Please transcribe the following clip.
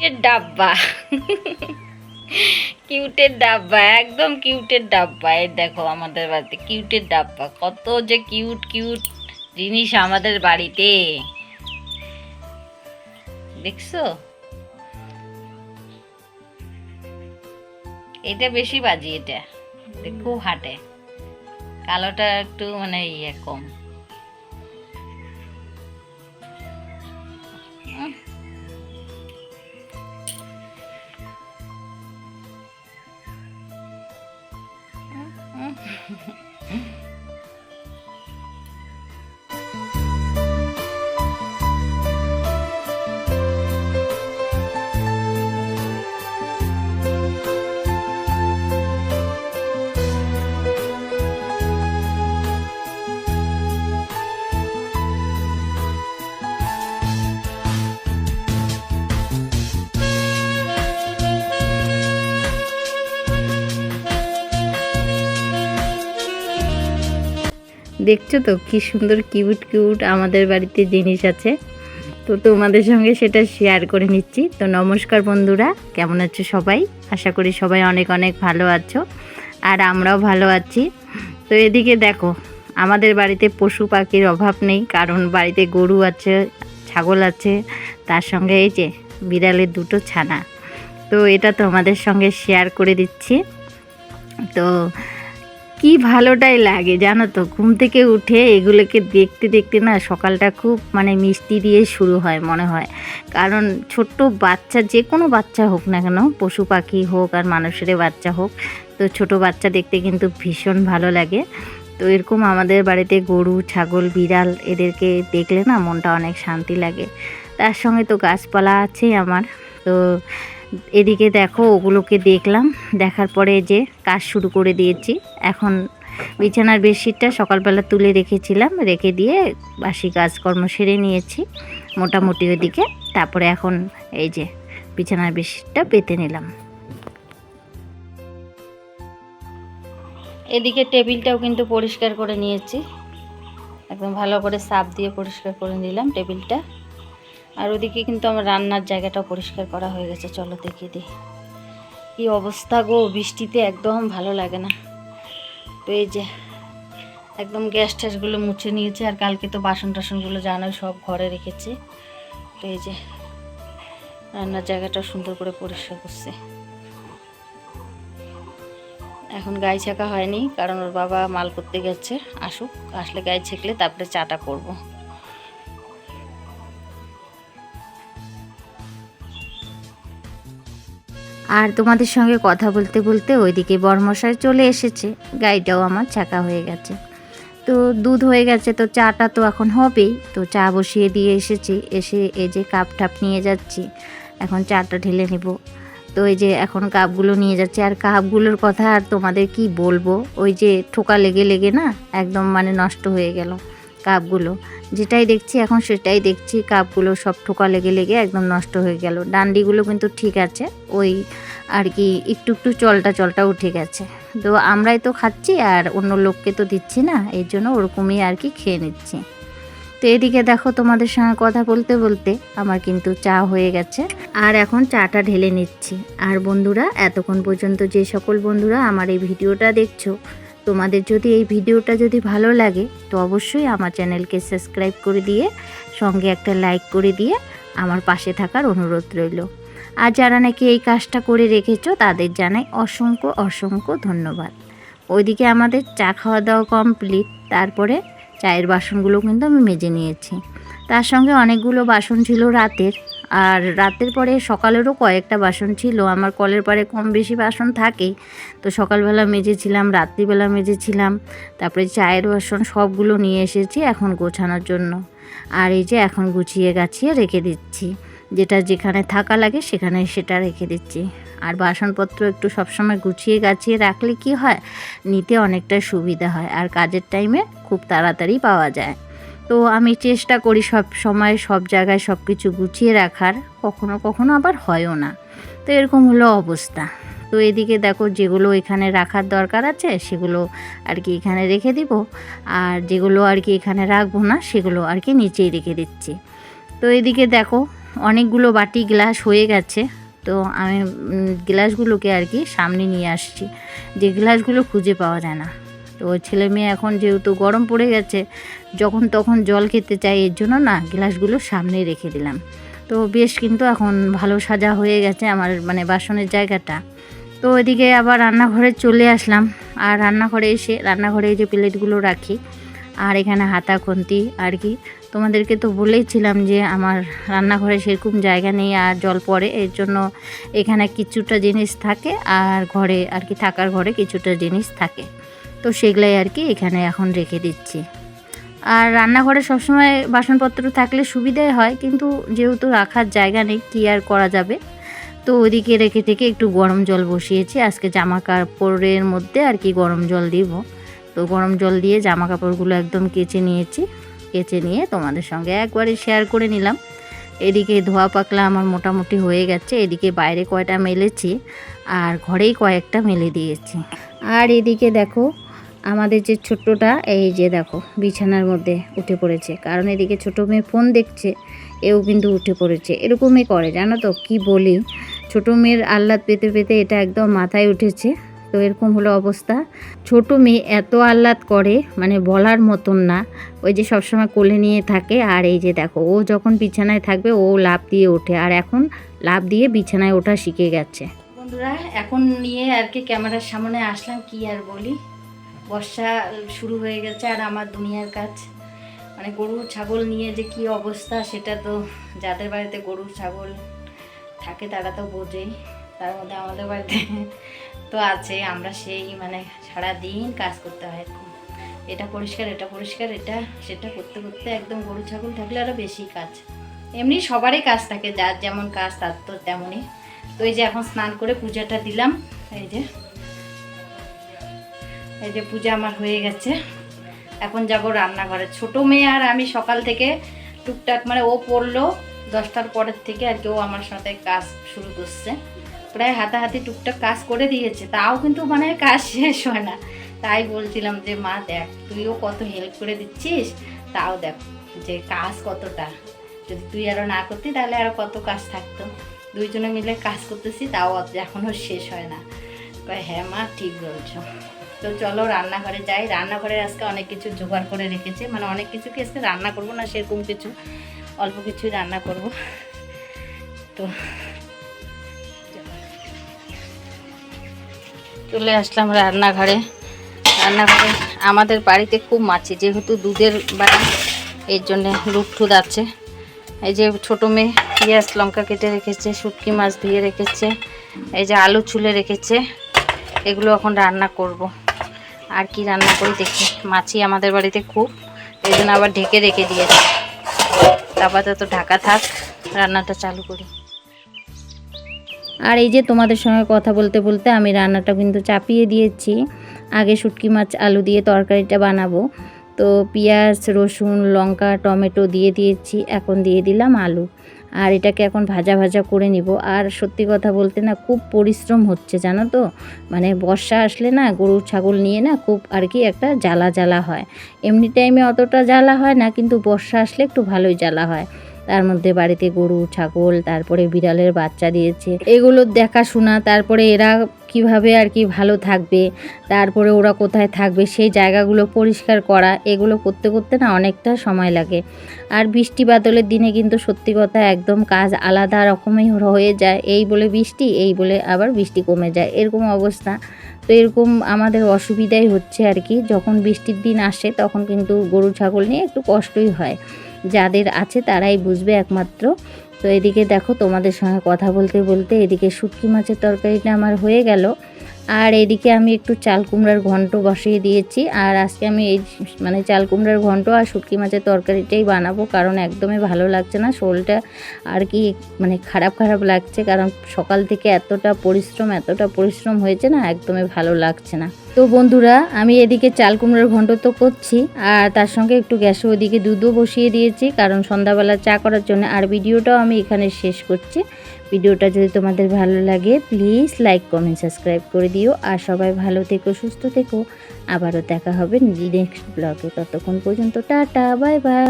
এর ডাব্বা। কিউটের ডাব্বা, একদম কিউটের ডাব্বা। এই দেখো আমাদের বাড়িতে কিউটের ডাব্বা, কত যে কিউট কিউট জিনিস আমাদের বাড়িতে। দেখছ? এটা বেশি বাজি এটা খুব হাঁটে। কালোটা একটু মানে ইয়ে কম। দেখছ তো? কি সুন্দর কিউট কিউট আমাদের বাড়িতে জিনিস আছে। তো তোমাদের সঙ্গে সেটা শেয়ার করে নিচ্ছি। তো নমস্কার বন্ধুরা, কেমন আছো সবাই? আশা করি সবাই অনেক অনেক ভালো আছো আর আমরাও ভালো আছি। তো এদিকে দেখো, আমাদের বাড়িতে পশু পাখির অভাব নেই, কারণ বাড়িতে গরু আছে, ছাগল আছে, তার সঙ্গে এই যে বিড়ালের দুটো ছানা। তো এটা তোমাদের সঙ্গে শেয়ার করে দিচ্ছি। তো কি ভালোটাই লাগে জানো তো? ঘুম থেকে উঠে এগুলোকে দেখতে দেখতে না সকালটা খুব মানে মিষ্টি দিয়ে শুরু হয় মনে হয়। কারণ ছোট্ট বাচ্চা, যে কোনো বাচ্চা হোক না কেন, পশু পাখি হোক আর মানুষের বাচ্চা হোক, তো ছোট বাচ্চা দেখতে কিন্তু ভীষণ ভালো লাগে। তো এরকম আমাদের বাড়িতে গরু, ছাগল, বিড়াল এদেরকে দেখলে না মনটা অনেক শান্তি লাগে। তার সঙ্গে তো গাছপালা আছে আমার। তো এদিকে দেখো, ওগুলোকে দেখলাম। দেখার পরে যে কাজ শুরু করে দিয়েছি। এখন বিছানার বেডশিটটা সকালবেলা তুলে রেখেছিলাম। রেখে দিয়ে বাসি কাজকর্ম সেরে নিয়েছি। মোটামুটি ওদিকে তারপরে এখন এই যে বিছানার বেডশিটটা পেতে নিলাম। এদিকে টেবিলটাও কিন্তু পরিষ্কার করে নিয়েছি। একদম ভালো করে সাপ দিয়ে পরিষ্কার করে নিলাম টেবিলটা। আর ওদিকে কিন্তু আমার রান্নার জায়গাটাও পরিষ্কার করা হয়ে গেছে, চলো দেখিয়ে দিই। কি অবস্থা গো, বৃষ্টিতে একদম ভালো লাগে না। তো এই যে, একদম গ্যাস ট্যাসগুলো মুছে নিয়েছে আর কালকে তো বাসন টাসনগুলো জানোই সব ঘরে রেখেছি। তো এই যে, রান্নার জায়গাটাও সুন্দর করে পরিষ্কার করছে। এখন গায়ে ছাকা হয়নি, কারণ ওর বাবা মাল করতে গেছে, আসুক, আসলে গায়ে ছেঁকলে তারপরে চাটা করব। আর তোমাদের সঙ্গে কথা বলতে বলতে ওইদিকে বরমশাই চলে এসেছে। গাড়িটাও আমার চাকা হয়ে গেছে। তো দুধ হয়ে গেছে, তো চাটা তো এখন হবেই। তো চা বসিয়ে দিয়ে এসেছি, এসে এই যে কাপ টাপ নিয়ে যাচ্ছি। এখন চাটা ঢেলে নেব। তো এই যে এখন কাপগুলো নিয়ে যাচ্ছে। আর কাপগুলোর কথা আর তোমাদের কি বলব? ওই যে ঠোকা লেগে লেগে না, একদম মানে নষ্ট হয়ে গেল। কাপগুলো। যেটাই দেখছি এখন সেটাই দেখছি, কাপগুলো সব ঠোকা লেগে লেগে একদম নষ্ট হয়ে গেল। ডান্ডিগুলো কিন্তু ঠিক আছে, ওই আর কি একটু একটু চলটা চলটা উঠে গেছে। তো আমরাই তো খাচ্ছি আর অন্য লোককে তো দিচ্ছি না, এর জন্য ওরকমই আর কি খেয়ে নিচ্ছি। তো এদিকে দেখো তোমাদের সঙ্গে কথা বলতে বলতে আমার কিন্তু চা হয়ে গেছে। আর এখন চাটা ঢেলে নিচ্ছি। আর বন্ধুরা, এতক্ষণ পর্যন্ত যে সকল বন্ধুরা আমার এই ভিডিওটা দেখছ তোমাদের যদি এই ভিডিওটা যদি ভালো লাগে, তো অবশ্যই আমার চ্যানেলকে সাবস্ক্রাইব করে দিয়ে, সঙ্গে একটা লাইক করে দিয়ে আমার পাশে থাকার অনুরোধ রইল। আর যারা নাকি এই কাজটা করে রেখেছো, তাদের জানাই অসংখ্য অসংখ্য ধন্যবাদ। ওইদিকে আমাদের চা খাওয়া দাওয়া কমপ্লিট, তারপরে চায়ের বাসনগুলো কিন্তু আমি মেজে নিয়েছি। তার সঙ্গে অনেকগুলো বাসন ছিল রাতের। আর রাতের পরে সকালেরও কয়েকটা বাসন ছিল। আমার কলের পরে কম বেশি বাসন থাকে তো সকালবেলা মেজেছিলাম, রাত্রিবেলা মেজেছিলাম। তারপরে চায়ের বাসন সবগুলো নিয়ে এসেছি এখন গোছানোর জন্য। আর এই যে এখন গুছিয়ে গাছিয়ে রেখে দিচ্ছি। যেটা যেখানে থাকা লাগে সেখানে সেটা রেখে দিচ্ছি। আর বাসনপত্র একটু সবসময় গুছিয়ে গাছিয়ে রাখলে কি হয়? নিতে অনেকটা সুবিধা হয়। আর কাজের টাইমে খুব তাড়াতাড়ি পাওয়া যায়। তো আমি চেষ্টা করি সব সময় সব জায়গায় সব কিছু গুছিয়ে রাখার। কখনো কখনো আবার হয়ও না। তো এরকম হলো অবস্থা। তো এদিকে দেখো যেগুলো এখানে রাখার দরকার আছে সেগুলো আর কি এখানে রেখে দিব। আর যেগুলো আর কি এখানে রাখব না সেগুলো আর কি নিচেই রেখে দিচ্ছি। তো এদিকে দেখো অনেকগুলো বাটি গ্লাস হয়ে গেছে। তো আমি গ্লাসগুলোকে আর কি সামনে নিয়ে আসছি। যে গ্লাসগুলো খুঁজে পাওয়া যায় না। তো ছেলে মেয়ে এখন যেহেতু গরম পড়ে গেছে, যখন তখন জল খেতে চাই, এর জন্য না গ্লাসগুলো সামনে রেখে দিলাম। তো বেশ কিন্তু এখন ভালো সাজা হয়ে গেছে আমার মানে বাসনের জায়গাটা। তো ওইদিকে আবার রান্নাঘরে চলে আসলাম। আর রান্নাঘরে এসে, রান্নাঘরে এই যে প্লেটগুলো রাখি, আর এখানে হাতা, খুন্তি, আর কি। তোমাদেরকে তো বলেইছিলাম যে আমার রান্নাঘরে সেরকম জায়গা নেই আর জল পড়ে, এর জন্য এখানে কিছুটা জিনিস থাকে আর ঘরে আর কি থাকার ঘরে কিছুটা জিনিস থাকে। তো সেগুলাই আর কি এখানে এখন রেখে দিচ্ছি। আর রান্নাঘরে সবসময় বাসনপত্র থাকলে সুবিধাই হয়, কিন্তু যেহেতু রাখার জায়গা নেই, কী আর করা যাবে? তো ওইদিকে রেখে থেকে একটু গরম জল বসিয়েছি, আজকে জামা কাপড়ের মধ্যে আর কি গরম জল দিব। তো গরম জল দিয়ে জামা কাপড়গুলো একদম কেচে নিয়েছি, কেচে নিয়ে তোমাদের সঙ্গে একবারে শেয়ার করে নিলাম। এদিকে ধোয়া পাকলা আমার মোটামুটি হয়ে গেছে, এদিকে বাইরে কয়টা মেলেছি, আর ঘরেই কয়েকটা মেলে দিয়েছি। আর এদিকে দেখো আমাদের যে ছোট্টটা, এই যে দেখো, বিছানার মধ্যে উঠে পড়েছে। কারণ এদিকে ছোটো মেয়ে ফোন দেখছে, এও কিন্তু উঠে পড়েছে। এরকমই করে, জানো তো, কি বলি? ছোটো মেয়ের আহ্লাদ পেতে পেতে এটা একদম মাথায় উঠেছে। তো এরকম হলো অবস্থা। ছোট মেয়ে এত আহ্লাদ করে মানে বলার মতন না। ওই যে সবসময় কোলে নিয়ে থাকে, আর এই যে দেখো, ও যখন বিছানায় থাকবে, ও লাভ দিয়ে ওঠে। আর এখন লাভ দিয়ে বিছানায় ওঠা শিখে গেছে। বন্ধুরা, এখন নিয়ে আর কি ক্যামেরার সামনে আসলাম, কি আর বলি? বর্ষা শুরু হয়ে গেছে আর আমার দুনিয়ার কাজ। মানে গরু, ছাগল নিয়ে যে কি অবস্থা সেটা তো যাদের বাড়িতে গরু, ছাগল থাকে তারা তো বোঝেই তার মধ্যে আমাদের বাড়িতে তো আছে। আমরা সেই মানে সারা দিন কাজ করতে হয় এটা পরিষ্কার এটা পরিষ্কার, এটা সেটা করতে করতে একদম গরু, ছাগল থাকলে আরও বেশি কাজ। এমনি সবারই কাজ থাকে, যার যেমন কাজ তার তো তেমনই। তো এই যে এখন স্নান করে পূজাটা দিলাম, এই যে এই যে পূজা আমার হয়ে গেছে। এখন যাব রান্নাঘরে। ছোট মেয়ে আর আমি সকাল থেকে টুকটাক মানে ও পড়ল দশটার পরের থেকে আর কি, ও আমার সাথে কাজ শুরু করছে। প্রায় হাতাহাতি টুকটাক কাজ করে দিয়েছে, তাও কিন্তু মানে কাজ শেষ হয় না। তাই বলছিলাম যে, মা, দেখ, তুইও কত হেল্প করে দিচ্ছিস, তাও দেখ যে কাজ কতটা। যদি তুই আরও না করতি, তাহলে আরও কত কাজ থাকতো। দুইজনে মিলে কাজ করতেছি, তাও এখনও শেষ হয় না। হ্যাঁ মা, ঠিক বলছো। তো চলো রান্নাঘরে যাই। রান্নাঘরে আজকে অনেক কিছু জোগাড় করে রেখেছে। মানে অনেক কিছু কি আজকে রান্না করব না, সেরকম কিছু। অল্প কিছুই রান্না করব। তো চলে আসলাম রান্নাঘরে। রান্নাঘরে আমাদের বাড়িতে খুব মাছি, যেহেতু দুধের বাড়ি, এর জন্যে লুকঠুদ আছে। এই যে ছোটো মেয়ে পেঁয়াজ, লঙ্কা কেটে রেখেছে, শুটকি মাছ ধুয়ে রেখেছে, এই যে আলু ছুলে রেখেছে, এগুলো এখন রান্না করব। আর কি রান্না করি দেখি। মাছি আমাদের বাড়িতে খুব, এই জন্য আবার ঢেকে রেখে দিয়েছে। আপাতত ঢাকা থাক, রান্নাটা চালু করি। আর এই যে তোমাদের সঙ্গে কথা বলতে বলতে আমি রান্নাটা কিন্তু চাপিয়ে দিয়েছি। আগে শুটকি মাছ, আলু দিয়ে তরকারিটা বানাবো। তো পেঁয়াজ, রসুন, লঙ্কা, টমেটো দিয়ে দিয়েছি, এখন দিয়ে দিলাম আলু। আর এটাকে এখন ভাজা ভাজা করে নিব। আর সত্যি কথা বলতে না, খুব পরিশ্রম হচ্ছে, জানো তো? মানে বর্ষা আসলে না, গরু, ছাগল নিয়ে না খুব আর কি একটা জ্বালা জ্বালা হয়। এমনি টাইমে অতটা জ্বালা হয় না, কিন্তু বর্ষা আসলে একটু ভালোই জ্বালা হয়। তার মধ্যে বাড়িতে গরু, ছাগল, তারপরে বিড়ালের বাচ্চা দিয়েছে। এগুলোর দেখাশোনা, তারপরে এরা কীভাবে আর কি ভালো থাকবে, তারপরে ওরা কোথায় থাকবে, সেই জায়গাগুলো পরিষ্কার করা, এগুলো করতে করতে না অনেকটা সময় লাগে। আর বৃষ্টি বাদলের দিনে কিন্তু সত্যি কথা একদম কাজ আলাদা রকমই হয়ে যায়। এই বলে বৃষ্টি, এই বলে আবার বৃষ্টি কমে যায়। এরকম অবস্থা। তো এরকম আমাদের অসুবিধাই হচ্ছে আর কি। যখন বৃষ্টির দিন আসে, তখন কিন্তু গরু, ছাগল নিয়ে একটু কষ্টই হয়। যাদের আছে তারাই বুঝবে একমাত্র। তো এদিকে দেখো তোমাদের সঙ্গে কথা বলতে বলতে এদিকে শুটকি মাছের তরকারিটা আমার হয়ে গেল। আর এদিকে আমি একটু চাল কুমড়ার ঘন্ট বসিয়ে দিয়েছি। আর আজকে আমি এই মানে চাল কুমড়ার ঘন্ট আর শুটকি মাছের তরকারিটাই বানাবো কারণ একদমই ভালো লাগছে না। শোলটা আর কি মানে খারাপ খারাপ লাগছে কারণ সকাল থেকে এতটা পরিশ্রম এতটা পরিশ্রম হয়েছে না, একদমই ভালো লাগছে না। তো বন্ধুরা, আমি এদিকে চাল কুমড়োর ঘন্ট তো করছি, আর তার সঙ্গে একটু গ্যাসে ওদিকে দুধও বসিয়ে দিয়েছি, কারণ সন্ধ্যাবেলা চা করার জন্য, আর ভিডিওটাও আমি এখানে শেষ করছি। ভিডিওটা যদি তোমাদের ভালো লাগে, প্লিজ লাইক, কমেন্ট, সাবস্ক্রাইব করে দিও, আর সবাই ভালো থেকো, সুস্থ থেকো। আবারও দেখা হবে নেক্সট ব্লগে। ততক্ষণ পর্যন্ত, টাটা, বাই বাই।